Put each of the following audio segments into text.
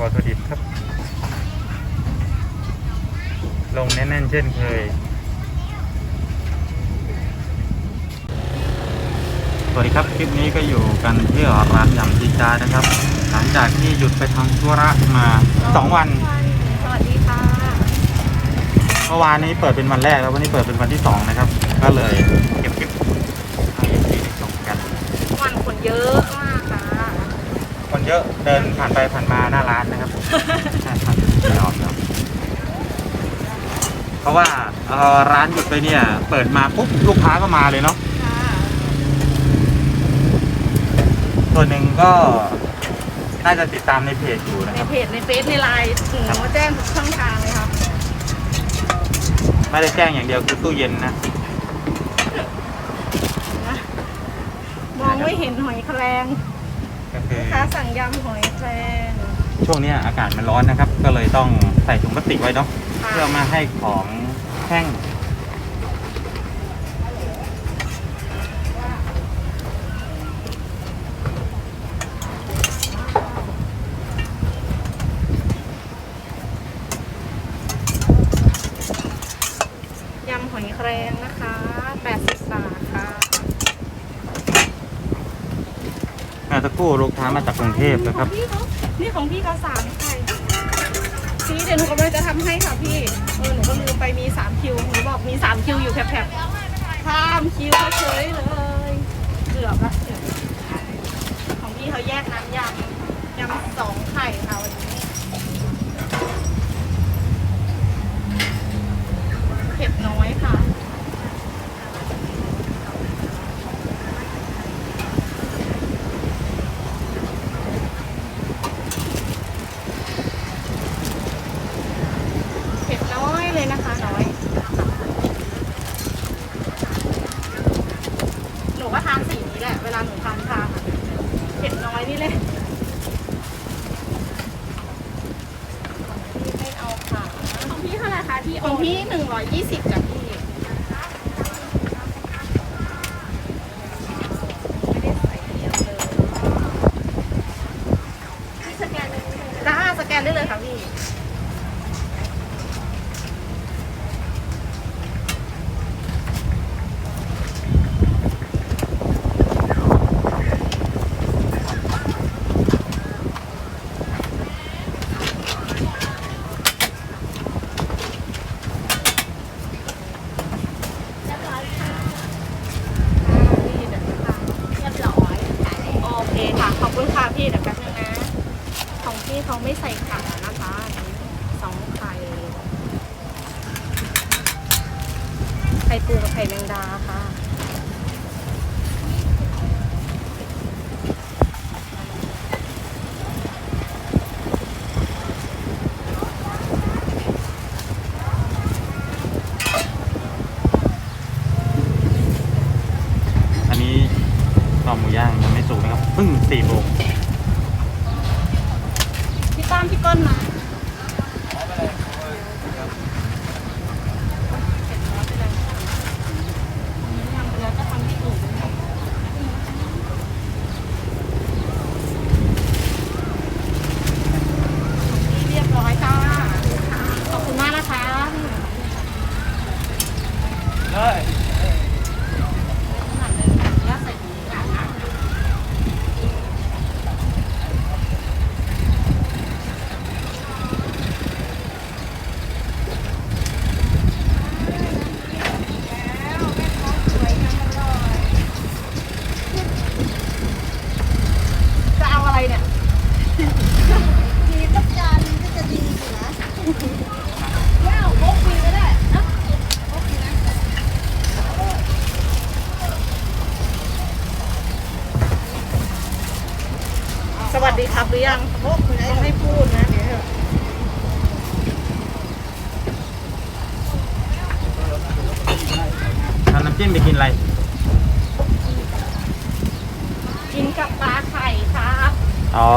วัตถุดิบครับ ลงแน่นๆเช่นเคย สวัสดีครับ คลิปนี้ก็อยู่กันที่ร้านยำจีจานะครับ หลังจากที่หยุดไปทำธุระมา 2 วัน สวัสดีค่ะ เมื่อวานนี้เปิดเป็นวันแรกแล้ววันนี้เปิดเป็นวันที่ 2 นะครับ ก็เลยเก็บคลิปให้ที่ได้ชมกัน วันคนเยอะมากค่ะคน เยอะเดินผ่านไปผ่านมาหน้าร้านนะครับใช่ครับไม่ออกครับเพราะว่าเอ่อร้านหยุดไปเนี่ย เปิดมาปุ๊บลูกค้าก็มาเลยเนาะค่ะส่วนหนึ่งก็น่าจะติดตามในเพจอยู่นะในครับ เพจในเฟซในไลน์ถึงมาแจ้งทุกช่องทางเลยครับไม่ได้แจ้งอย่างเดียวคือตู้เย็นนะ มองไม่เห็นหอยแครง ก็คือลูกค้าสั่งยำหอยแครงช่วงเนี้ยอากาศมันร้อนนะครับ ก็เลยต้องใส่ถุงพลาสติกไว้เนาะค่ะเพื่อไมาให้ของแห้งยำหอยแครงนะคะ 80 บาทค่ะ เมื่อสัก คู่ลูกค้ามาจากกรุงเทพนะครับนี่ของพี่เขานี่ของพี่เขาสามไข่พี่เดี๋ยวหนูกำลังจะทำให้ค่ะพี่ เออหนูก็ลืมไปมีสามคิวหนูบอกมีสามคิวอยู่แผลบๆข้ามคิวเขาเฉยเลยเกือบละเกือบของพี่เขาแยกน้ำยำยำสองไข่ค่ะวันนี้เผ็ดน้อยค่ะ เผ็ดน้อยเลยนะคะน้อย หนูก็ทานสีนี้แหละ เวลาหนูทานชาค่ะเผ็ดน้อยนี่เลยพี่ไม่เอาค่ะ ของพี่เท่าไหร่คะที่ขโองนพี่หนึ่งร้อยยี่สิบจ้ะพี่ไม่ได้ใส่เยอะเลย ที่สแกนเลย จ้าสแกนได้เลยค่ะพี่ เรียบร้อยค่ะ พี่เดี๋ยวนะคะ เรียบร้อยขายเลย โอเคค่ะ ขอบคุณค่ะพี่เดี๋ยวแป๊บนึงนะ ของพี่เขาไม่ใส่ขานะคะสองไข่ไข่ปูกับไข่แมงดาค่ะ อันนี้ข้าวหมูย่างยังไม่สุกนะครับเพิ่งสี่โมง พี่ต้อมพี่ก้นมาทำไปแล้วก็ทำที่อื่นนี่เรียบร้อยจ้าขอบคุณมากนะคะ ได้ ขนาดเลยค่ะย่าใส่ดีค่ะ จะเอาอะไรเนี่ย มีสักจานก็จะดีอยู่นะว้าวพกฟรีก็ได้นะพกฟรีนะ สวัสดีครับหรือยัง พกฟรีได้ ต้องให้พูดนะเดี๋ยวเถอะ ทำน้ำจิ้มไปกินอะไร กินกับปลาไข่ครับอ๋อ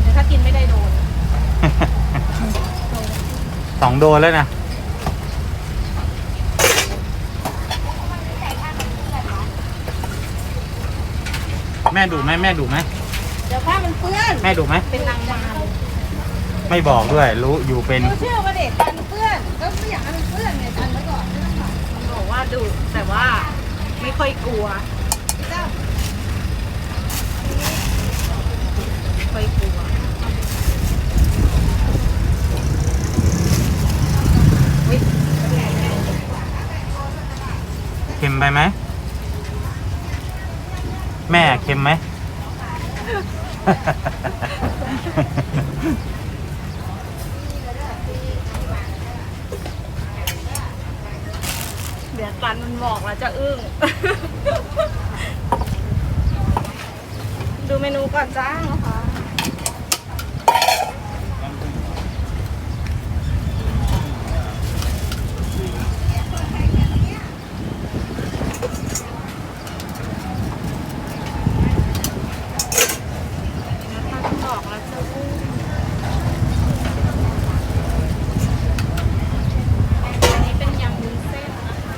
เดี๋ยวถ้ากินไม่ได้โดนสองโดนแล้วนะ แม่ดูไหมแม่ดูไหมเดี๋ยวผ้ามันเปื้อน แม่ดูไหมเป็นนางมาร ไม่บอกด้วย รู้อยู่เป็นดูเชื่อว่าเด็กกันเปื้อนก็ไม่อยากให้มันเปื้อนไงกันไว้ก่อนไม่ต้องหรอกมันบอกว่าดุแต่ว่าไม่ค่อยกลัวเจ้าไม่ค่อยกลัวเฮ้ยเค็มไปไหมแม่เค็มไหม เดี๋ยวตันมันบอกแล้ว จะอึ้ง ดูเมนูก่อนจ้านะคะ นะคะต้องบอกแล้วจะอึ้งอันนี้เป็นยำวุ้นเส้นนะคะ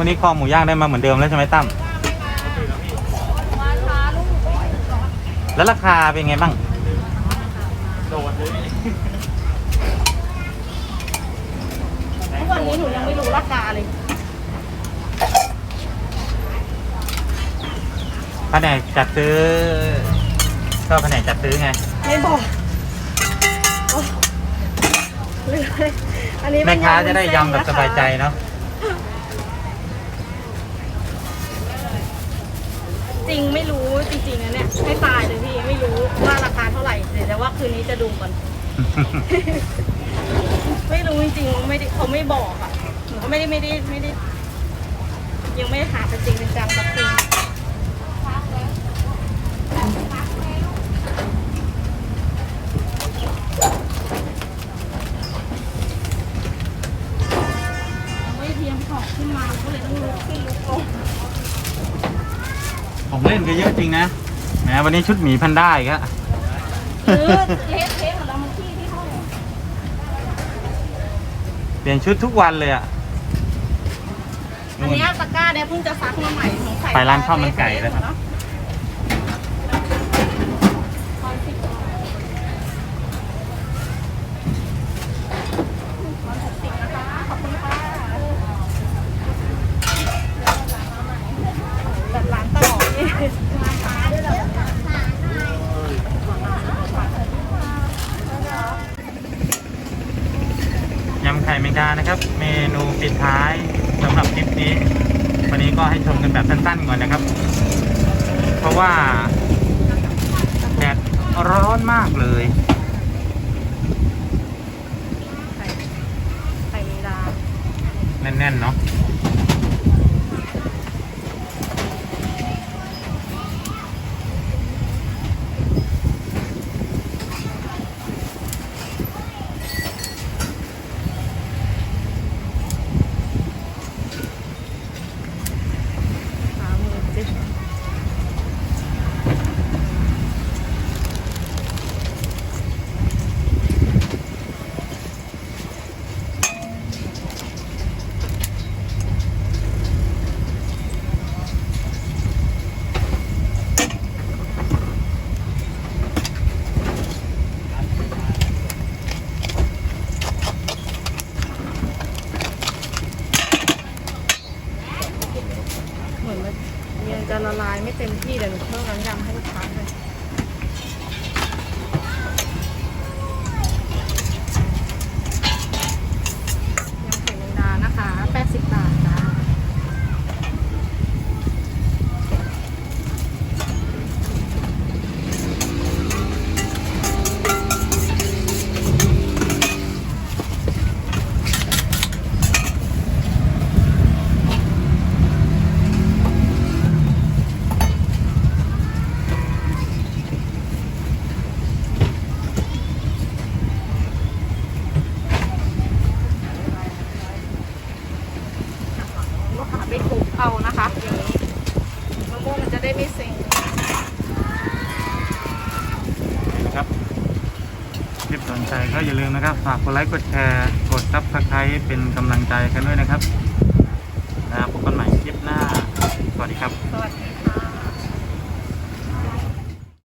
วันนี้คอหมูย่างได้มาเหมือนเดิมแล้วใช่ไหมตั้ม มาช้าลูก แล้วราคาเป็นไงบ้างทุกวันนี้หนูยังไม่รู้ราคาเลยแผนกจัดซื้อก็แผนกจัดซื้อไง ไม่บอกโอ๊ยลืมเลยอันนี้แม่เป็นค้าวุ้นจะได้เส้นยำแบบนะคะสบายใจเนาะจริงไม่รู้จริงๆนะเนี่ยให้ตา คืนนี้จะดูก่อน ไม่รู้จริงๆไม่ได้เขาไม่บอกอะหนูก็ไม่ได้ไม่ได้ไม่ได้ ยังไม่ได้หาเป็นจริงเป็นจังสักทีไม่เตรียมของขึ้นมาก็เลยต้องลุกขึ้นลุกลงของเล่นก็เยอะจริงนะแหมวันนี้ชุดหมีแพันด้าอีกอะ หรือเละเทะของเรามันที่ที่ห้องเปลี่ยนชุดทุกวันเลยอะอันเนี้ยตะกร้าเนี่ยเพิ่งจะซักมาใหม่สงสัยไปร้านข้าวมันไก่แล้วครับแบบร้านต่อนี่ ยำไข่แมงดา นะครับ เมนูปิดท้ายสำหรับคลิปนี้ วันนี้ก็ให้ชมกันแบบสั้นๆก่อนนะครับ เพราะว่าแดดร้อนมากเลยไข่ไข่แมงดาแน่นๆเนาะ นะคะอย่างนี้มะม่วงมันจะได้ไม่เซ็งนะครับคลิปสนใจก็อย่าลืมนะครับ ฝากกดไลค์กดแชร์กดซับสไครต์เป็นกำลังใจกันด้วยนะครับแล้วพบกันใหม่คลิปหน้า สวัสดีครับ สวัสดี